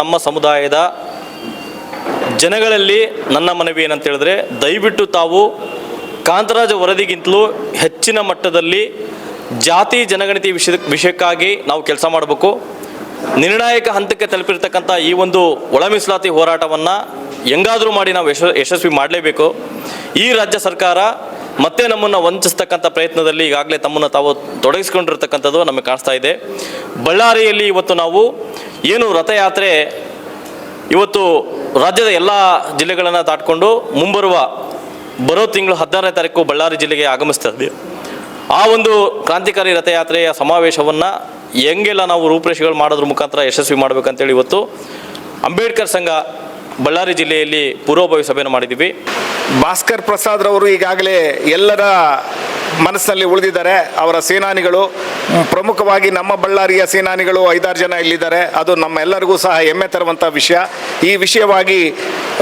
ತಮ್ಮ ಸಮುದಾಯದ ಜನಗಳಲ್ಲಿ ನನ್ನ ಮನವಿ ಏನಂತ ಹೇಳಿದ್ರೆ, ದಯವಿಟ್ಟು ತಾವು ಕಾಂತರಾಜ ವರದಿಗಿಂತಲೂ ಹೆಚ್ಚಿನ ಮಟ್ಟದಲ್ಲಿ ಜಾತಿ ಜನಗಣತಿ ವಿಷಯ, ವಿಷಯಕ್ಕಾಗಿ ನಾವು ಕೆಲಸ ಮಾಡಬೇಕು. ನಿರ್ಣಾಯಕ ಹಂತಕ್ಕೆ ತಲುಪಿರ್ತಕ್ಕಂಥ ಈ ಒಂದು ಒಳ ಮೀಸಲಾತಿ ಹೋರಾಟವನ್ನು ಹೆಂಗಾದರೂ ಮಾಡಿ ನಾವು ಯಶ ಯಶಸ್ವಿ ಮಾಡಲೇಬೇಕು. ಈ ರಾಜ್ಯ ಸರ್ಕಾರ ಮತ್ತೆ ನಮ್ಮನ್ನು ವಂಚಿಸ್ತಕ್ಕಂಥ ಪ್ರಯತ್ನದಲ್ಲಿ ಈಗಾಗಲೇ ತಮ್ಮನ್ನು ತಾವು ತೊಡಗಿಸ್ಕೊಂಡಿರ್ತಕ್ಕಂಥದ್ದು ನಮಗೆ ಕಾಣಿಸ್ತಾ ಇದೆ. ಬಳ್ಳಾರಿಯಲ್ಲಿ ಇವತ್ತು ನಾವು ಏನು ರಥಯಾತ್ರೆ ಇವತ್ತು ರಾಜ್ಯದ ಎಲ್ಲ ಜಿಲ್ಲೆಗಳನ್ನು ದಾಟಿಕೊಂಡು ಮುಂಬರುವ ಬರೋ ತಿಂಗಳು ಹದಿನಾರನೇ ತಾರೀಕು ಬಳ್ಳಾರಿ ಜಿಲ್ಲೆಗೆ ಆಗಮಿಸ್ತಾ ಆ ಒಂದು ಕ್ರಾಂತಿಕಾರಿ ರಥಯಾತ್ರೆಯ ಸಮಾವೇಶವನ್ನು ಹೆಂಗೆಲ್ಲ ನಾವು ರೂಪರೇಷೆಗಳು ಮಾಡೋದ್ರ ಮುಖಾಂತರ ಯಶಸ್ವಿ ಮಾಡಬೇಕಂತೇಳಿ ಇವತ್ತು ಅಂಬೇಡ್ಕರ್ ಸಂಘ ಬಳ್ಳಾರಿ ಜಿಲ್ಲೆಯಲ್ಲಿ ಪೂರ್ವಭಾವಿ ಸಭೆಯನ್ನು ಮಾಡಿದ್ದೀವಿ. ಭಾಸ್ಕರ್ ಪ್ರಸಾದ್ ರವರು ಈಗಾಗಲೇ ಎಲ್ಲರ ಮನಸ್ಸಿನಲ್ಲಿ ಉಳಿದಿದ್ದಾರೆ ಅವರ ಸೇನಾನಿಗಳು ಪ್ರಮುಖವಾಗಿ ನಮ್ಮ ಬಳ್ಳಾರಿಯ ಸೇನಾನಿಗಳು ಐದಾರು ಜನ ಇಲ್ಲಿದ್ದಾರೆ ಅದು ನಮ್ಮೆಲ್ಲರಿಗೂ ಸಹ ಹೆಮ್ಮೆ ತರುವಂಥ ವಿಷಯ ಈ ವಿಷಯವಾಗಿ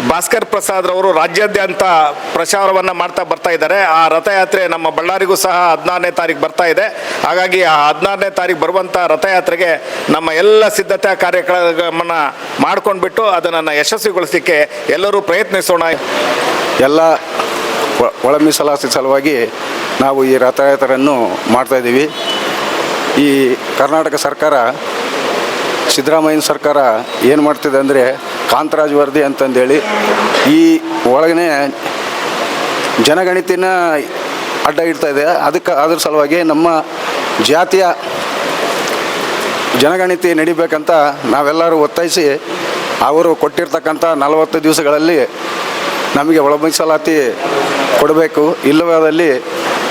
ಭಾಸ್ಕರ್ ಪ್ರಸಾದ್ ರವರು ರಾಜ್ಯಾದ್ಯಂತ ಪ್ರಚಾರವನ್ನು ಮಾಡ್ತಾ ಬರ್ತಾ ಇದ್ದಾರೆ ಆ ರಥಯಾತ್ರೆ ನಮ್ಮ ಬಳ್ಳಾರಿಗೂ ಸಹ ಹದಿನಾರನೇ ತಾರೀಕು ಬರ್ತಾ ಇದೆ ಹಾಗಾಗಿ ಆ ಹದಿನಾರನೇ ತಾರೀಕು ಬರುವಂಥ ರಥಯಾತ್ರೆಗೆ ನಮ್ಮ ಎಲ್ಲ ಸಿದ್ಧತಾ ಕಾರ್ಯಕ್ರಮವನ್ನು ಮಾಡ್ಕೊಂಡ್ಬಿಟ್ಟು ಅದನ್ನು ಯಶಸ್ವಿಗೊಳಿಸಲಿಕ್ಕೆ ಎಲ್ಲರೂ ಪ್ರಯತ್ನಿಸೋಣ ಎಲ್ಲ ಒಳ ಸಲುವಾಗಿ ನಾವು ಈ ರಥಯಾತ್ರೆಯನ್ನು ಮಾಡ್ತಾಯಿದ್ದೀವಿ ಈ ಕರ್ನಾಟಕ ಸರ್ಕಾರ ಸಿದ್ದರಾಮಯ್ಯನ ಸರ್ಕಾರ ಏನು ಮಾಡ್ತಿದೆ ಅಂದರೆ ಕಾಂತರಾಜ್ ವರದಿ ಅಂತಂದೇಳಿ ಈ ಒಳಗನೆ ಜನಗಣಿತಿನ ಅಡ್ಡ ಇಡ್ತಾ ಇದೆ. ಅದಕ್ಕೆ ಅದ್ರ ಸಲುವಾಗಿ ನಮ್ಮ ಜಾತಿಯ ಜನಗಣತಿ ನಡಿಬೇಕಂತ ನಾವೆಲ್ಲರೂ ಒತ್ತಾಯಿಸಿ ಅವರು ಕೊಟ್ಟಿರ್ತಕ್ಕಂಥ ನಲವತ್ತು ದಿವಸಗಳಲ್ಲಿ ನಮಗೆ ಒಳಮೀಸಲಾತಿ ಕೊಡಬೇಕು. ಇಲ್ಲವಾದಲ್ಲಿ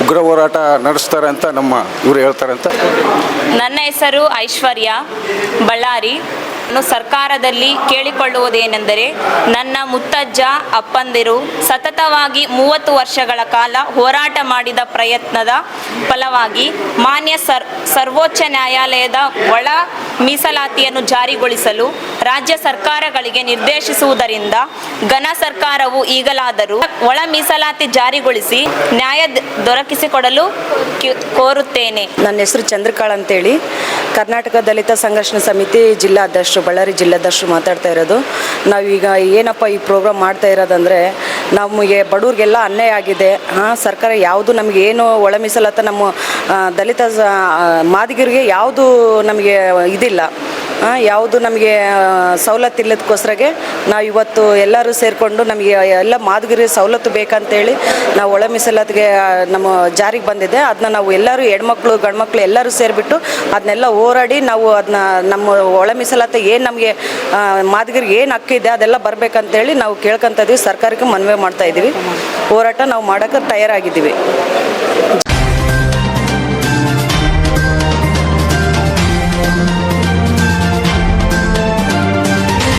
ಉಗ್ರ ಹೋರಾಟ ನಡೆಸ್ತಾರೆ ಅಂತ ನಮ್ಮ ಇವರು ಹೇಳ್ತಾರೆ ಅಂತ? ನನ್ನ ಹೆಸರು ಐಶ್ವರ್ಯ ಬಳ್ಳಾರಿ. ಸರ್ಕಾರದಲ್ಲಿ ಕೇಳಿಕೊಳ್ಳುವುದೇನೆಂದರೆ, ನನ್ನ ಮುತ್ತಜ್ಜ, ಅಪ್ಪಂದಿರು ಸತತವಾಗಿ ಮೂವತ್ತು ವರ್ಷಗಳ ಕಾಲ ಹೋರಾಟ ಮಾಡಿದ ಪ್ರಯತ್ನದ ಫಲವಾಗಿ ಮಾನ್ಯ ಸರ್, ಸರ್ವೋಚ್ಚ ನ್ಯಾಯಾಲಯದ ಒಳ ಮೀಸಲಾತಿಯನ್ನು ಜಾರಿಗೊಳಿಸಲು ರಾಜ್ಯ ಸರ್ಕಾರಗಳಿಗೆ ನಿರ್ದೇಶಿಸುವುದರಿಂದ ಘನ ಸರ್ಕಾರವು ಈಗಲಾದರೂ ಒಳ ಮೀಸಲಾತಿ ಜಾರಿಗೊಳಿಸಿ ನ್ಯಾಯ ದೊರಕಿಸಿಕೊಡಲು ಕೋರುತ್ತೇನೆ. ನನ್ನ ಹೆಸರು ಚಂದ್ರಕಾಳ್ ಅಂತೇಳಿ. ಕರ್ನಾಟಕ ದಲಿತ ಸಂಘರ್ಷಣ ಸಮಿತಿ ಜಿಲ್ಲಾಧ್ಯಕ್ಷರು ಬಳ್ಳಾರಿ ಜಿಲ್ಲಾಧ್ಯಕ್ಷರು ಮಾತಾಡ್ತಾ ಇರೋದು. ನಾವೀಗ ಏನಪ್ಪ ಈ ಪ್ರೋಗ್ರಾಮ್ ಮಾಡ್ತಾ ಇರೋದಂದರೆ, ನಮಗೆ ಬಡವ್ರಿಗೆಲ್ಲ ಅನ್ಯಾಯ ಆಗಿದೆ. ಹಾಂ, ಸರ್ಕಾರ ಯಾವುದು ನಮಗೆ ಏನು ಒಳ ಮೀಸಲಾತ ನಮ್ಮ ದಲಿತ ಮಾದಿಗರಿಗೆ ಯಾವುದು ನಮಗೆ ಇದಿಲ್ಲ. ಯಾವುದು ನಮಗೆ ಸವಲತ್ತು ಇಲ್ಲದಕ್ಕೋಸ್ಕರಗೆ ನಾವು ಇವತ್ತು ಎಲ್ಲರೂ ಸೇರಿಕೊಂಡು ನಮಗೆ ಎಲ್ಲ ಮಾದಗಿರಿ ಸವಲತ್ತು ಬೇಕಂತೇಳಿ ನಾವು ಒಳ ಮೀಸಲಾತಿಗೆ ನಮ್ಮ ಜಾರಿಗೆ ಬಂದಿದೆ. ಅದನ್ನ ನಾವು ಎಲ್ಲರೂ ಹೆಣ್ಮಕ್ಳು, ಗಂಡ್ಮಕ್ಳು ಎಲ್ಲರೂ ಸೇರಿಬಿಟ್ಟು ಅದನ್ನೆಲ್ಲ ಹೋರಾಡಿ ನಾವು ಅದನ್ನ ನಮ್ಮ ಒಳ ಮೀಸಲಾತಿ ಏನು ನಮಗೆ ಮಾದಗಿರಿಗೆ ಏನು ಹಕ್ಕಿದೆ ಅದೆಲ್ಲ ಬರಬೇಕಂತೇಳಿ ನಾವು ಕೇಳ್ಕೊಂತ ಇದ್ದೀವಿ ಸರ್ಕಾರಕ್ಕೆ ಮನವಿ ಮಾಡ್ತಾ ಇದ್ದೀವಿ ಹೋರಾಟ ನಾವು ಮಾಡೋಕ್ಕೆ ತಯಾರಾಗಿದ್ದೀವಿ.